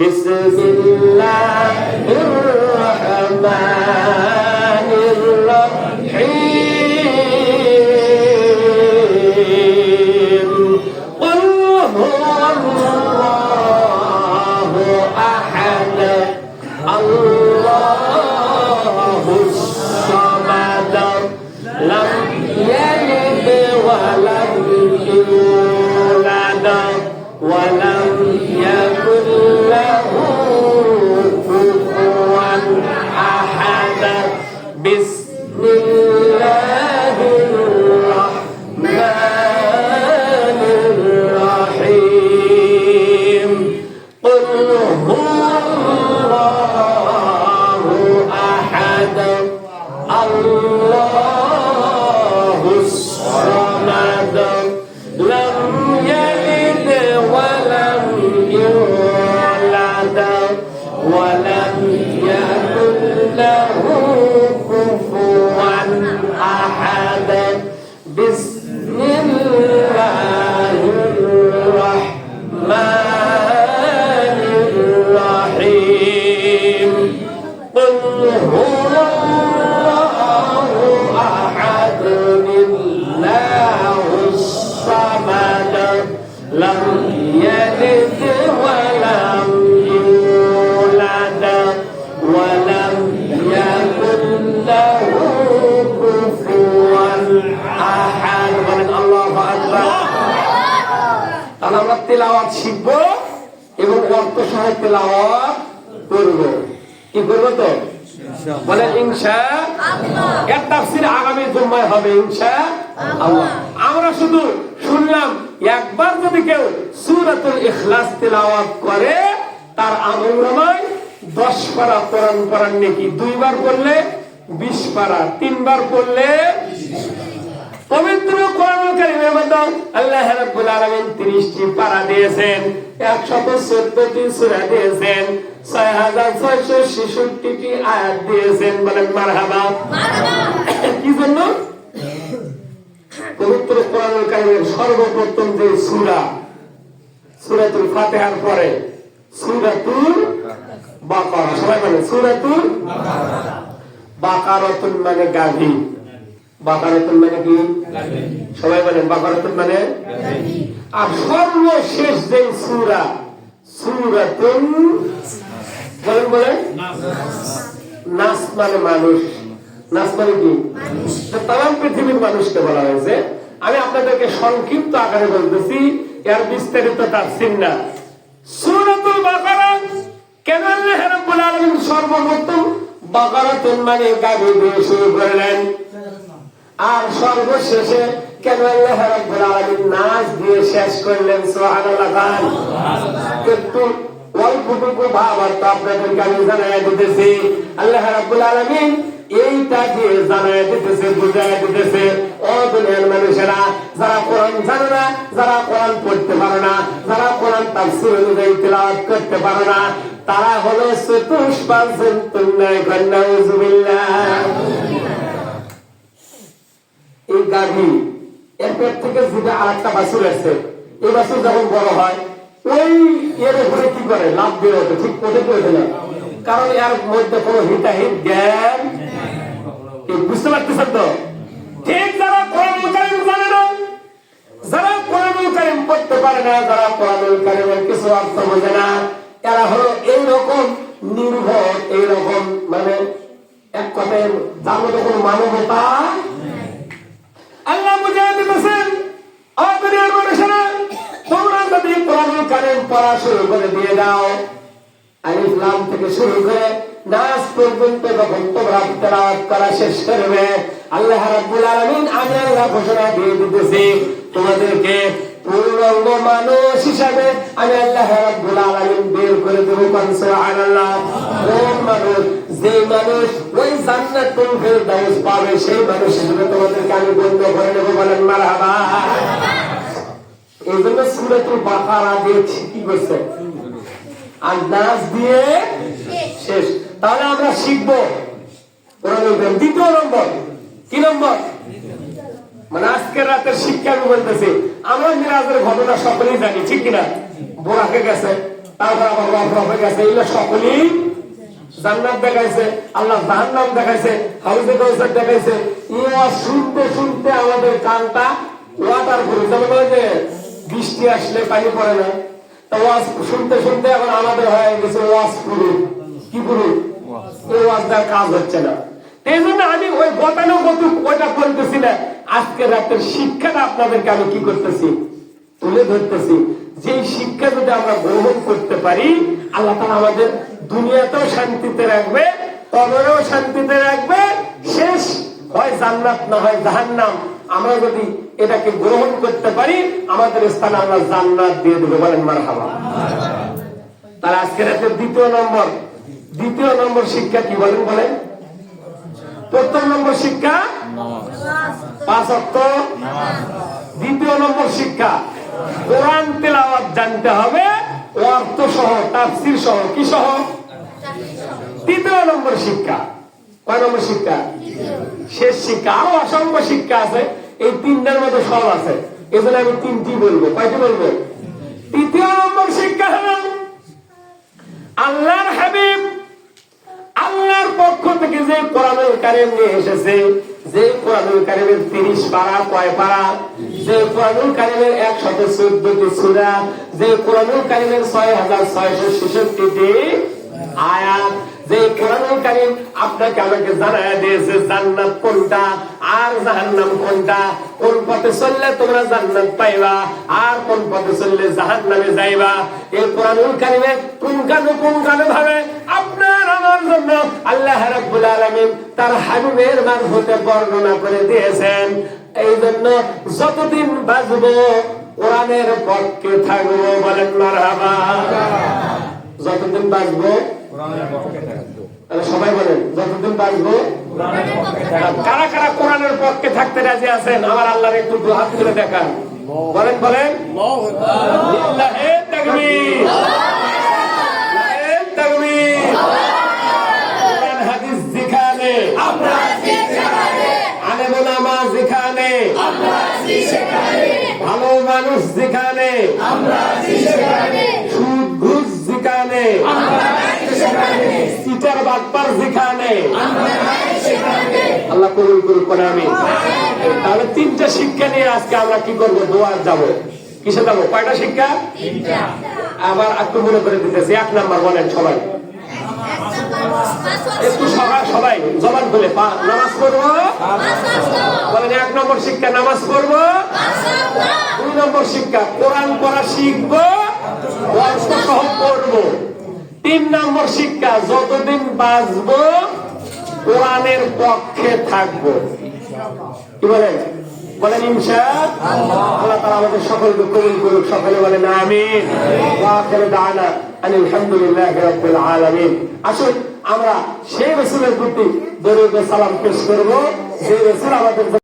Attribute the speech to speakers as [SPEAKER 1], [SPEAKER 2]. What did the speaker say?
[SPEAKER 1] بسم الله الرحمن الرحيم قل هو الله أحد الله তেলাওয়াত শিখব এবং অর্থ সহ তেলাওয়াত করব। কি করব তো? বলে ইনশা এর তাফসীর আগামী জুম্মায় হবে ইনশা আল্লাহ। আমরা শুধু শুনলাম একবার যদি কেউ সূরাতুল ইখলাস তেলাওয়াত করে তার আমল দশ পারা কোরআন পড়ার নাকি। দুইবার পড়লে বিশ পারা তিনবার পড়লে পবিত্র কোরআনুল কারীমের মধ্যে আল্লাহ রাব্বুল আলামিন 30টি পারা দিয়েছেন 114টি সূরা দিয়েছেন। 6666টি আয়াত দিয়েছেন বলেন মারহাবা। কি জন্য? পবিত্র কোরআনুল কারীমের সর্বপ্রথম যে সূরা সূরাতুল ফাতিহার পরে সূরাতুল বাকারা। সবাই বলে সূরাতুল বাকারাতুল মানে গাভী। বাকারাতুল মানে কি? সবাই বলেন বাকারাতুল মানে আর সর্বশেষ যে সূরা সূরাতুল বলেন বলেন। নাস মানে মানুষ। নাস মানে কি? তাম পৃথিবীর মানুষকে বলা হয়েছে। আমি আপনাদেরকে সংক্ষিপ্ত আকারে বলতেছি, এর বিস্তারিত তাফসীর না সূরাতুল বাকারা, কেন আল্লাহ রাব্বুল আলামিন সর্বপ্রথম বাকারাতুল মানে গাভী দিয়ে শুরু করলেন? আর সর্বশেষে কেন আল্লাহ রাব্বুল আলামিন নাচ দিয়ে শেষ করলেন? সুবহানাল্লাহ একটু অল্পটুকু ভাব অর্থ আপনাদেরকে আমি জানাই দিতেছি। আল্লাহ রাব্বুল আলামিন এইটা দিয়ে জানাই দিতেছে বুঝাই দিতেছে, ও দুনিয়ার মানুষেরা, যারা কোরআন জানে না, যারা কোরআন পড়তে পারে না, যারা কোরআন তাফসীর অনুযায়ী তেলাওয়াত করতে পারে না, তারা হলো চতুষ্পাল সন্তুল্লাহ কন্যাউজুবিল্লাহ এই গাভী এর পেট থেকে যেটা আর একটা বাছুর আছে, এই বাছুর যখন বড় হয় ওই এর উপরে কি করে? লাভ দিয়ে ওঠে ঠিক কারণ এর মধ্যে হিতাহিত জ্ঞান বুঝতে পারতেছেন তো? ঠিক যারা কোরআনুল কারীম জানে না, যারা কোরআনুল কারীম পড়তে পারে না, যারা কারীমের কিছু অর্থ বোঝে না, এরা হলো এইরকম নির্ভর, এইরকম মানে এক কথায় যার মধ্যে কোনো মানবতা আল্লাহ বুঝাই দিতেছেন অদরিয়ার মানুষেরা পড়া শুরু করে দিয়ে দাও। আলিফ থেকে শুরু করে নাস পর্যন্ত যখন তোমরা তেলাওয়াত করা শেষ করবে, আল্লাহ রাব্বুল আলামিন আমি আল্লাহ ঘোষণা দিয়ে দিতেছি, তোমাদেরকে পূর্ণাঙ্গ মানুষ হিসাবে আমি আল্লাহ রাব্বুল আলামিন বের করে দেব কোন, সুবহানাল্লাহ। কোন মানুষ, যে মানুষ ওই জান্নাতুল ফেরদাউস পাবে, সেই মানুষ হিসেবে তোমাদেরকে আমি গণ্য করে নেব বলেন, মারহাবা। এই সূরাতুল বাকারা দিয়ে কি করছে আর নাচ দিয়ে শেষ। তাহলে আমরা শিখব। কোরআনুল কারীম। দ্বিতীয় নম্বর। কি নম্বর? মানে আজকের রাতের শিক্ষা আমি বলতেছি, আমরা মিরাজের ঘটনা সকলেই জানি, ঠিক কিনা? বোরাকে গেছে, তারপর আবার রফ রফে গেছে, এগুলো সকলেই জান্নাত দেখাইছে, আল্লাহ জাহান্নাম দেখাইছে, হাউজে কাউসার দেখাইছে। ইয়া শুনতে শুনতে আমাদের কানটা ওয়াটার করে যে বৃষ্টি আসলে পানি পড়ে না। তা ওয়াজ শুনতে শুনতে এখন আমাদের হয়ে গেছে ওয়াজ পুরো। কি পুরো? এই ওয়াজ দেওয়ার কাজ হচ্ছে না। এই জন্য আমি ওই গতানুগতিক ওইটা বলতেছি না। আজকে রাতের শিক্ষাটা আপনাদেরকে আমি কি করতেছি? তুলে ধরতেছি। যে শিক্ষা যদি আমরা গ্রহণ করতে পারি আল্লাহ তালা আমাদের দুনিয়াতেও শান্তিতে রাখবে কবরেও শান্তিতে রাখবে। শেষ হয় জান্নাত না হয় জাহান্নাম। আমরা যদি এটাকে গ্রহণ করতে পারি, আমাদের স্থানে আল্লাহ জান্নাত দিয়ে দেবে বলেন মার হাবা তাহলে আজকের একটা দ্বিতীয় নম্বর দ্বিতীয় নম্বর শিক্ষা কি বলেন বলেন? প্রথম নম্বর শিক্ষা? পাঁচ দ্বিতীয় নম্বর শিক্ষা, কোরআন তেলাওয়াত জানতে হবে, অর্থ সহ, তাফসির সহ, কি সহ? তৃতীয় নম্বর শিক্ষা। কয় নম্বর শিক্ষা? শেষ শিক্ষা। আরও অসংখ্য শিক্ষা আছে। এই তিনটার মধ্যে সব আছে। এজন্য আমি তিনটি বলব। কয়টি বলব? তৃতীয় নম্বর শিক্ষা হলো আল্লাহর হাবিব আল্লাহর পক্ষ থেকে যে কোরআনুল কারিম নিয়ে এসেছে, যে কোরআনুল কারিমের তিরিশ পারা, কয় পারা, যে কোরআনুল কারিমের একশত চোদ্দটি সুরা, যে কোরআনুল কারিমের ছয় হাজার ছয়শো ছেষট্টিটি আয়াত যে কোরআনুল কারিম আপনাকে আমাকে জানায় দিয়েছে, জান্নাত কোনটা, আর জাহান্নাম কোনটা? কোন পথে চললে তোমরা জান্নাত পাইবা, আর কোন পথে চললে জাহান্নামে যাইবা? এই কোরআনুল কারিমে পুঙ্খানুপুঙ্খানু ভাবে আপনার আমার জন্য আল্লাহ রাব্বুল আলামিন তার হাবিবের মারফতে বর্ণনা করে দিয়েছেন। এই জন্য যতদিন বাঁচবো কোরআনের পক্ষে থাকব বলেন মারহাবা। যতদিন বাঁচবো সবাই বলেন যতদিন বাঁচবো কারা কারা কোরআনের পক্ষে থাকতে রাজি আছেন? আমার আল্লাহর একটু দু হাত তুলে দেখান বলেন বলেন। ভালো মানুষ যেখানে। সুদ ঘুষ যেখানে। যেখানে। আল্লাহ কবুল করুক করে আমি তাহলে তিনটা শিক্ষা নিয়ে আজকে আমরা কি করব? দোয়ার যাব। কিসে যাব? কয়টা শিক্ষা? আবার একটু মনে করে দিতেছি এক নাম্বার বলেন সবাই। একটু সবাই সবাই জবান খুলে নামাজ পড়ব? বলেন এক নম্বর শিক্ষা নামাজ পড়ব? দুই নম্বর শিক্ষা কোরআন পড়া শিখব? অর্থ সহ পড়ব। তিন নম্বর শিক্ষা, যতদিন বাঁচবো, কোরআনের পক্ষে থাকব। কি বলেন? বলেন আল্লাহ। তাআলা আমাদের সকলকে কবুল করুক, সকলে বলেন রাব্বিল আলামিন। আসুন, আমরা সেই রাসূলের প্রতি দরুদ সালাম পেশ করব সেই রাসূল আমাদের